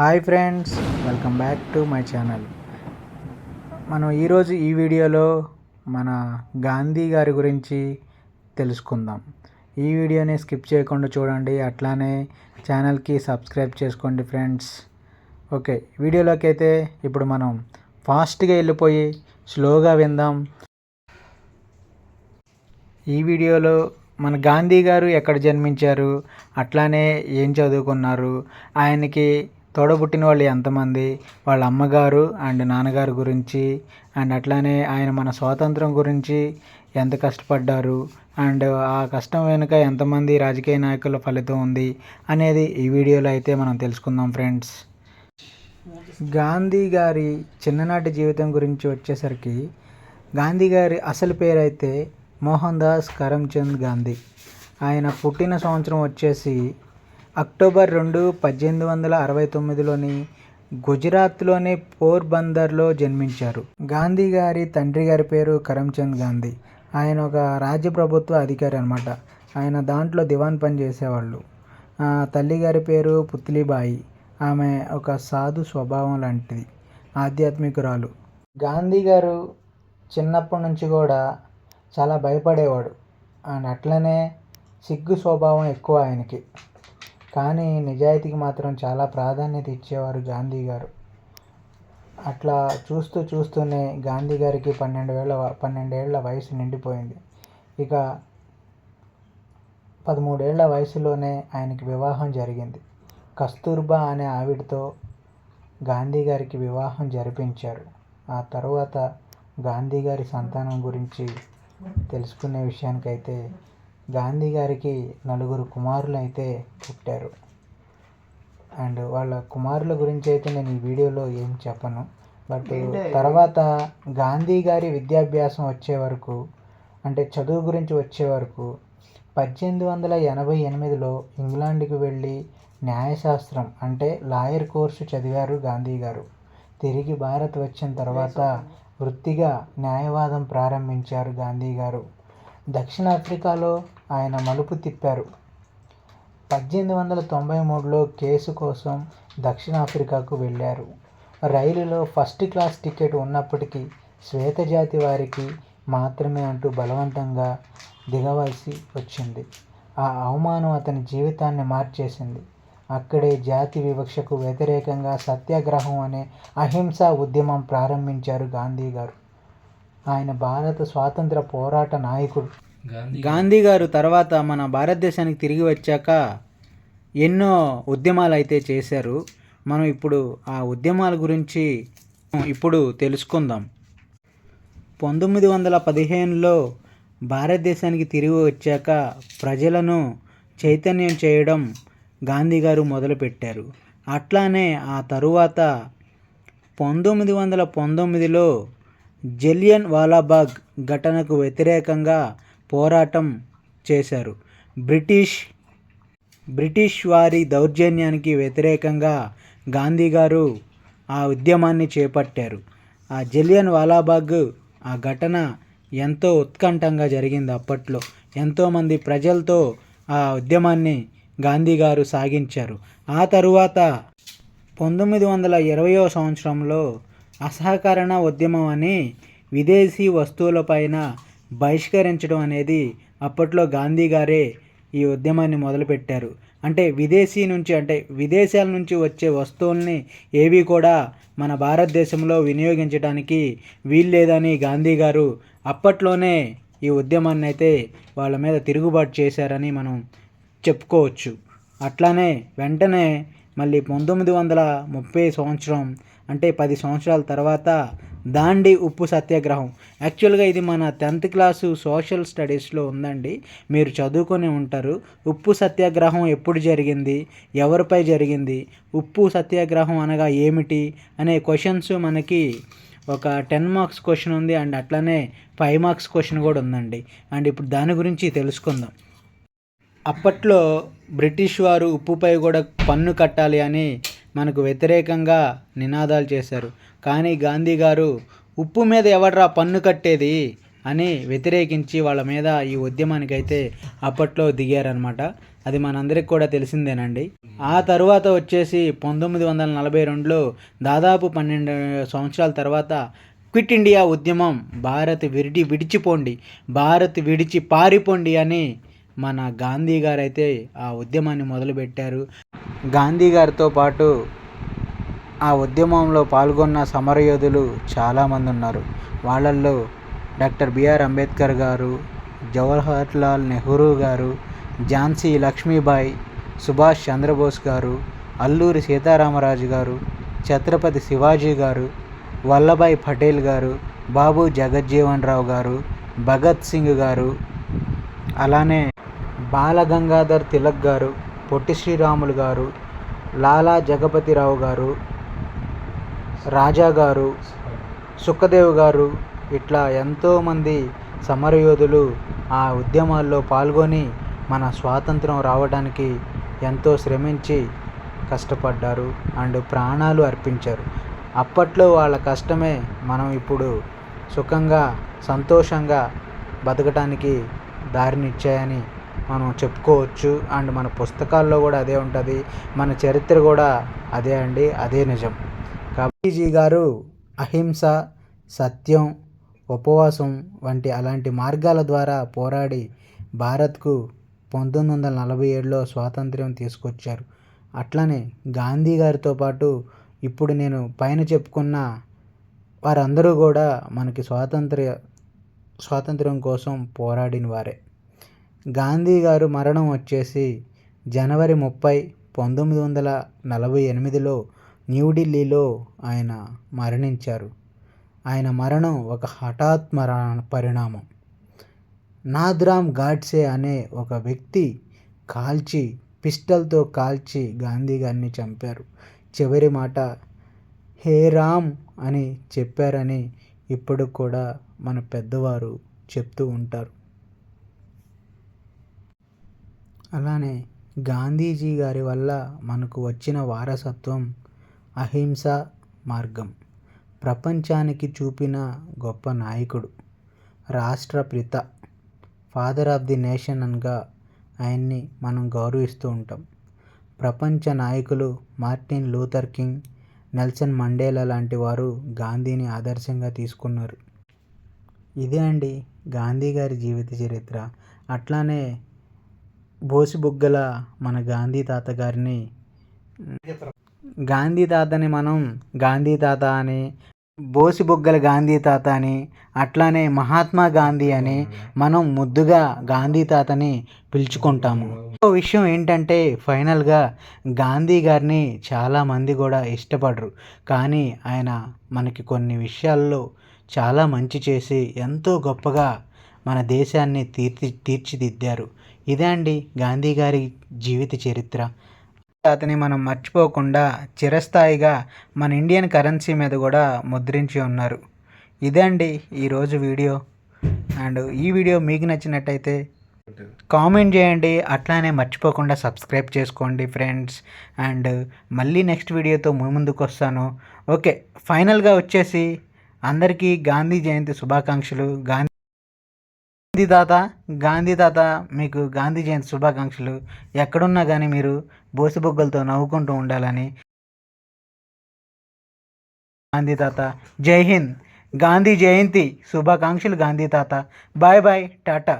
Hi friends welcome back to my channel. మనం ఈరోజు ఈ వీడియోలో మన గాంధీ గారి గురించి తెలుసుకుందాం. ఈ వీడియోని స్కిప్ చేయకుండా చూడండి అట్లానే ఛానల్కి సబ్స్క్రైబ్ చేసుకోండి ఫ్రెండ్స్. ఓకే వీడియోలోకి అయితే ఇప్పుడు మనం ఫాస్ట్గా వెళ్ళిపోయి స్లోగా విందాం. ఈ వీడియోలో మన గాంధీ గారు ఎక్కడ జన్మించారు అట్లానే ఏం చదువుకున్నారు ఆయనకి తోడబుట్టిన వాళ్ళు ఎంతమంది? వాళ్ళ అమ్మగారు అండ్ నాన్నగారు గురించి అండ్ అట్లానే ఆయన మన స్వాతంత్రం గురించి ఎంత కష్టపడ్డారు? అండ్ ఆ కష్టం వెనుక ఎంతమంది రాజకీయ నాయకుల ఫలితం ఉంది అనేది ఈ వీడియోలో అయితే మనం తెలుసుకుందాం ఫ్రెండ్స్. గాంధీ గారి చిన్ననాటి జీవితం గురించి వచ్చేసరికి గాంధీ గారి అసలు పేరు అయితే మోహన్ దాస్ కరమ్చంద్ గాంధీ. ఆయన పుట్టిన సంవత్సరం వచ్చేసి అక్టోబర్ రెండు పద్దెనిమిది వందల అరవై తొమ్మిదిలోని గుజరాత్లోని పోర్బందర్లో జన్మించారు. గాంధీ గారి తండ్రి గారి పేరు కరమ్చంద్ గాంధీ. ఆయన ఒక రాజ్య ప్రభుత్వ అధికారి అనమాట ఆయన దాంట్లో దివాన్ పని చేసేవాళ్ళు. తల్లి గారి పేరు పుత్లిబాయి. ఆమె ఒక సాధు స్వభావం లాంటిది. ఆధ్యాత్మికురాలు. గాంధీ గారు చిన్నప్పటి నుంచి కూడా చాలా భయపడేవాడు. అండ్ అట్లనే సిగ్గు స్వభావం ఎక్కువ ఆయనకి. కానీ నిజాయితీకి మాత్రం చాలా ప్రాధాన్యత ఇచ్చేవారు గాంధీ గారు. అట్లా చూస్తూ చూస్తూనే గాంధీ గారికి పన్నెండు వేల పన్నెండేళ్ళ వయసు నిండిపోయింది. ఇక పదమూడేళ్ళ వయసులోనే ఆయనకి వివాహం జరిగింది. కస్తూర్బా అనే ఆవిడతో గాంధీ గారికి వివాహం జరిపించారు. ఆ తర్వాత గాంధీ గారి సంతానం గురించి తెలుసుకునే విషయానికైతే గాంధీ గారికి నలుగురు కుమారులు అయితే పుట్టారు. అండ్ వాళ్ళ కుమారుల గురించి అయితే నేను ఈ వీడియోలో ఏం చెప్పను. బట్ తర్వాత గాంధీ గారి విద్యాభ్యాసం వచ్చే వరకు అంటే చదువు గురించి వచ్చే వరకు పద్దెనిమిది వందల ఎనభై ఎనిమిదిలో ఇంగ్లాండ్కి వెళ్ళి న్యాయశాస్త్రం అంటే లాయర్ కోర్సు చదివారు గాంధీ గారు. తిరిగి భారత్ వచ్చిన తర్వాత వృత్తిగా న్యాయవాదం ప్రారంభించారు గాంధీ గారు. దక్షిణాఫ్రికాలో ఆయన మలుపు తిప్పారు. పద్దెనిమిది వందల తొంభై మూడులో కేసు కోసం దక్షిణాఫ్రికాకు వెళ్ళారు. రైలులో ఫస్ట్ క్లాస్ టికెట్ ఉన్నప్పటికీ శ్వేతజాతి వారికి మాత్రమే అంటూ బలవంతంగా దిగవలసి వచ్చింది. ఆ అవమానం అతని జీవితాన్ని మార్చేసింది. అక్కడే జాతి వివక్షకు వ్యతిరేకంగా సత్యాగ్రహం అనే అహింసా ఉద్యమం ప్రారంభించారు గాంధీ గారు. ఆయన భారత స్వాతంత్ర పోరాట నాయకుడు. గాంధీ గారు తర్వాత మన భారతదేశానికి తిరిగి వచ్చాక ఎన్నో ఉద్యమాలు అయితే చేశారు. మనం ఇప్పుడు ఆ ఉద్యమాల గురించి ఇప్పుడు తెలుసుకుందాం. పంతొమ్మిది వందల పదిహేనులో భారతదేశానికి తిరిగి వచ్చాక ప్రజలను చైతన్యం చేయడం గాంధీ గారు మొదలుపెట్టారు. అట్లానే ఆ తరువాత పంతొమ్మిది వందల పంతొమ్మిదిలో జలియన్ వాలాబాగ్ ఘటనకు వ్యతిరేకంగా పోరాటం చేశారు. బ్రిటిష్ బ్రిటిష్ వారి దౌర్జన్యానికి వ్యతిరేకంగా గాంధీ గారు ఆ ఉద్యమాన్ని చేపట్టారు. ఆ జలియన్ వాలాబాగ్ ఆ ఘటన ఎంతో ఉత్కంఠంగా జరిగింది అప్పట్లో. ఎంతోమంది ప్రజలతో ఆ ఉద్యమాన్ని గాంధీ గారు సాగించారు. ఆ తరువాత పంతొమ్మిది వందల ఇరవయో సంవత్సరంలో అసహకరణ ఉద్యమం అని విదేశీ వస్తువులపైన బహిష్కరించడం అనేది అప్పట్లో గాంధీ గారే ఈ ఉద్యమాన్ని మొదలుపెట్టారు. అంటే విదేశీ నుంచి అంటే విదేశాల నుంచి వచ్చే వస్తువుల్ని ఏవి కూడా మన భారతదేశంలో వినియోగించడానికి వీల్లేదని గాంధీ గారు అప్పట్లోనే ఈ ఉద్యమాన్ని అయితే వాళ్ళ మీద తిరుగుబాటు చేశారని మనం చెప్పుకోవచ్చు. అట్లానే వెంటనే మళ్ళీ పంతొమ్మిది వందల ముప్పై సంవత్సరం అంటే పది సంవత్సరాల తర్వాత దాండి ఉప్పు సత్యాగ్రహం. యాక్చువల్గా ఇది మన టెన్త్ క్లాసు సోషల్ స్టడీస్లో ఉందండి. మీరు చదువుకొని ఉంటారు. ఉప్పు సత్యాగ్రహం ఎప్పుడు జరిగింది? ఎవరిపై జరిగింది? ఉప్పు సత్యాగ్రహం అనగా ఏమిటి? అనే క్వశ్చన్స్ మనకి ఒక టెన్ మార్క్స్ క్వశ్చన్ ఉంది అండ్ అట్లనే ఫైవ్ మార్క్స్ క్వశ్చన్ కూడా ఉందండి. అండ్ ఇప్పుడు దాని గురించి తెలుసుకుందాం. అప్పట్లో బ్రిటిష్ వారు ఉప్పుపై కూడా పన్ను కట్టాలి అని మనకు వ్యతిరేకంగా నినాదాలు చేశారు. కానీ గాంధీ గారు ఉప్పు మీద ఎవడ్రా పన్ను కట్టేది? అని వ్యతిరేకించి వాళ్ళ మీద ఈ ఉద్యమానికి అయితే అప్పట్లో దిగారనమాట అది మనందరికి కూడా తెలిసిందేనండి. ఆ తర్వాత వచ్చేసి పంతొమ్మిది వందల నలభై రెండులో దాదాపు పన్నెండు సంవత్సరాల తర్వాత క్విట్ ఇండియా ఉద్యమం భారత్ విడిచి విడిచిపోండి భారత్ విడిచి పారిపోండి అని మన గాంధీ గారు అయితే ఆ ఉద్యమాన్ని మొదలుపెట్టారు. గాంధీ గారితో పాటు ఆ ఉద్యమంలో పాల్గొన్న సమరయోధులు చాలామంది ఉన్నారు వాళ్ళల్లో డాక్టర్ బిఆర్ అంబేద్కర్ గారు జవహర్లాల్ నెహ్రూ గారు ఝాన్సీ లక్ష్మీబాయి సుభాష్ చంద్రబోస్ గారు అల్లూరి సీతారామరాజు గారు ఛత్రపతి శివాజీ గారు వల్లభాయ్ పటేల్ గారు బాబు జగజ్జీవన్ రావు గారు భగత్ సింగ్ గారు అలానే బాలగంగాధర్ తిలక్ గారు పొట్టి శ్రీరాములు గారు లాలా జగపతిరావు గారు రాజా గారు సుఖదేవ్ గారు ఇట్లా ఎంతోమంది సమరయోధులు ఆ ఉద్యమాల్లో పాల్గొని మన స్వాతంత్రం రావడానికి ఎంతో శ్రమించి కష్టపడ్డారు అండ్ ప్రాణాలు అర్పించారు. అప్పట్లో వాళ్ళ కష్టమే మనం ఇప్పుడు సుఖంగా సంతోషంగా బతకటానికి దారినిచ్చాయని మనం చెప్పుకోవచ్చు అండ్ మన పుస్తకాల్లో కూడా అదే ఉంటుంది. మన చరిత్ర కూడా అదే అండి అదే నిజం. గాంధీజీ గారు అహింస సత్యం ఉపవాసం వంటి అలాంటి మార్గాల ద్వారా పోరాడి భారత్కు పంతొమ్మిది వందల నలభై ఏడులో స్వాతంత్ర్యం తీసుకొచ్చారు. అట్లనే గాంధీ గారితో పాటు ఇప్పుడు నేను పైన చెప్పుకున్న వారందరూ కూడా మనకి స్వాతంత్ర్య స్వాతంత్ర్యం కోసం పోరాడిన వారే. గాంధీ గారు మరణం వచ్చేసి జనవరి ముప్పై పంతొమ్మిది వందల నలభై ఎనిమిదిలో న్యూఢిల్లీలో ఆయన మరణించారు. ఆయన మరణం ఒక హఠాత్ మరణ పరిణామం. నాథ్రామ్ గాడ్సే అనే ఒక వ్యక్తి కాల్చి పిస్టల్తో కాల్చి గాంధీ గారిని చంపారు. చివరి మాట హే రామ్ అని చెప్పారని ఇప్పుడు కూడా మన పెద్దవారు చెప్తూ ఉంటారు. అలానే గాంధీజీ గారి వల్ల మనకు వచ్చిన వారసత్వం అహింస మార్గం. ప్రపంచానికి చూపిన గొప్ప నాయకుడు రాష్ట్రపిత ఫాదర్ ఆఫ్ ది నేషన్ అనగా ఆయన్ని మనం గౌరవిస్తూ ఉంటాం. ప్రపంచ నాయకులు Martin Luther King Nelson Mandela లాంటి వారు గాంధీని ఆదర్శంగా తీసుకున్నారు. ఇదే అండి గాంధీ గారి జీవిత చరిత్ర. అట్లానే బోసిబుగ్గల మన గాంధీ తాత గారిని గాంధీ తాతని మనం గాంధీ తాత అని బోసిబుగ్గల గాంధీ తాత అని అట్లానే మహాత్మా గాంధీ అని మనం ముద్దుగా గాంధీ తాతని పిలుచుకుంటాము. ఇంకో విషయం ఏంటంటే ఫైనల్గా గాంధీ గారిని చాలామంది కూడా ఇష్టపడరు. కానీ ఆయన మనకి కొన్ని విషయాల్లో చాలా మంచి చేసి ఎంతో గొప్పగా మన దేశాన్ని తీర్చి తీర్చిదిద్దారు. ఇదే అండి గాంధీ గారి జీవిత చరిత్ర. అతని మనం మర్చిపోకుండా చిరస్థాయిగా మన ఇండియన్ కరెన్సీ మీద కూడా ముద్రించి ఉన్నారు. ఇదే అండి ఈరోజు వీడియో. అండ్ ఈ వీడియో మీకు నచ్చినట్టయితే కామెంట్ చేయండి. అట్లానే మర్చిపోకుండా సబ్స్క్రైబ్ చేసుకోండి ఫ్రెండ్స్. అండ్ మళ్ళీ నెక్స్ట్ వీడియోతో ముందుకు వస్తాను. ఓకే ఫైనల్గా వచ్చేసి అందరికీ గాంధీ జయంతి శుభాకాంక్షలు. గాంధీ గాంధీ తాత గాంధీ తాత మీకు గాంధీ జయంతి శుభాకాంక్షలు. ఎక్కడున్నా కానీ మీరు బోసిబొగ్గలతో నవ్వుకుంటూ ఉండాలని గాంధీ తాత జై హింద్. గాంధీ జయంతి. శుభాకాంక్షలు గాంధీ తాత బాయ్ బాయ్. టాటా.